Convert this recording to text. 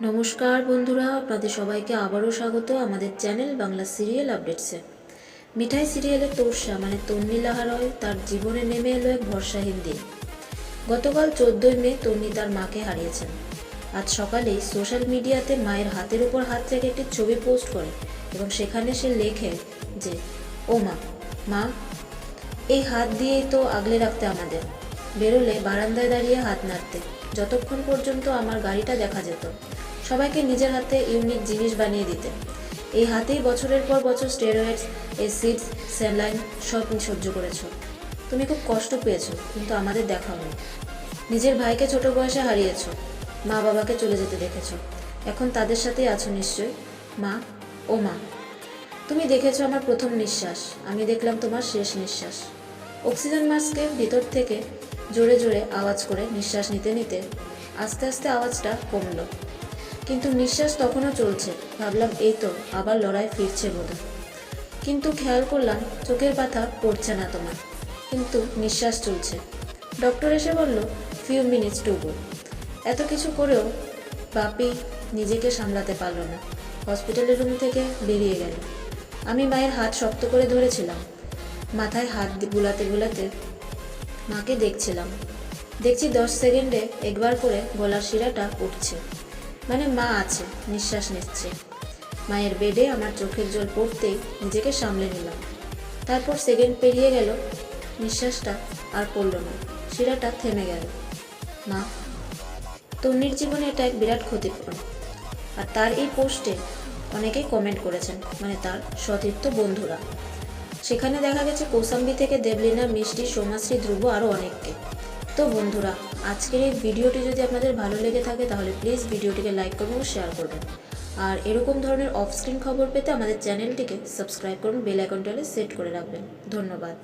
নমস্কার বন্ধুরা, আপনাদের সবাইকে আবারও স্বাগত আমাদের চ্যানেল বাংলা সিরিয়াল আপডেটসে। মিঠাই সিরিয়ালের তোরসা মানে তন্নি লাহারয়, তার জীবনে নেমে এলো এক ভরসাহীন দিন। গতকাল চোদ্দই মে তন্নি তার মাকে হারিয়েছেন। আজ সকালেই সোশ্যাল মিডিয়াতে মায়ের হাতের উপর হাত রেখে একটি ছবি পোস্ট করে এবং সেখানে সে লেখে যে, ও মা মা, এই হাত দিয়েই তো আগলে রাখতে আমাদের। বেরোলে বারান্দায় দাঁড়িয়ে হাত নাড়তে, যতক্ষণ পর্যন্ত আমার গাড়িটা দেখা যেত। সবাইকে নিজের হাতে ইউনিক জিনিস বানিয়ে দিতে। এই হাতেই বছরের পর বছর স্টেরয়েডস এসিডস স্যালাইন সব সহ্য করেছ। তুমি খুব কষ্ট পেয়েছ, কিন্তু আমাদের দেখাওনি নিজের ভাইকে ছোট বয়সে হারিয়েছো মা বাবাকে চলে যেতে দেখেছ। এখন তাদের সাথেই আছো নিশ্চয়ই, মা ও মা। তুমি দেখেছ আমার প্রথম নিঃশ্বাস, আমি দেখলাম তোমার শেষ নিঃশ্বাস। অক্সিজেন মাস্কের ভিতর থেকে জোরে জোরে আওয়াজ করে নিঃশ্বাস নিতে নিতে আস্তে আস্তে আওয়াজটা কমলো। কিন্তু নিঃশ্বাস তখনও চলছে। ভাবলাম, এই তো, আবার লড়াই ফিরছে বোধহয়। কিন্তু খেয়াল করলাম, চোখের পাতা পড়ছে না তোমার। কিন্তু নিঃশ্বাস চলছে। ডক্টর এসে বলল ফিউ মিনিটস টু গো এত কিছু করেও বাপি নিজেকে সামলাতে পারল না। হসপিটালের রুম থেকে বেরিয়ে গেল। আমি মায়ের হাত শক্ত করে ধরেছিলাম। মাথায় হাত বুলাতে বুলাতে মাকে দেখছিলাম। দেখছি দশ সেকেন্ডে একবার করে গলার শিরাটা উঠছে। মানে মা আছে, নিঃশ্বাস নিচ্ছে। মায়ের বেডে আমার চোখের জল পড়তেই নিজেকে সামলে নিলাম। তারপর সেকেন্ড পেরিয়ে গেল, নিঃশ্বাসটা আর পড়ল না, শিরাটা থেমে গেল। মা তন্নির জীবনে এটা এক বিরাট ক্ষতিপূরণ। আর তার এই পোস্টে অনেকেই কমেন্ট করেছেন মানে তার সতীর্থ বন্ধুরা। সেখানে দেখা গেছে কৌসাম্বি থেকে দেবলীনা, মিষ্টি, সোমাশ্রী, ধ্রুব আরও অনেককে। তো বন্ধুরা আজকের এই ভিডিওটি যদি আপনাদের ভালো লেগে থাকে, তাহলে প্লিজ ভিডিওটিকে লাইক করবেন শেয়ার করবেন আর এরকম ধরনের অফ স্ক্রিন খবর পেতে আমাদের চ্যানেলটিকে সাবস্ক্রাইব করুন বেল আইকনটালে সেট করে রাখবেন। ধন্যবাদ।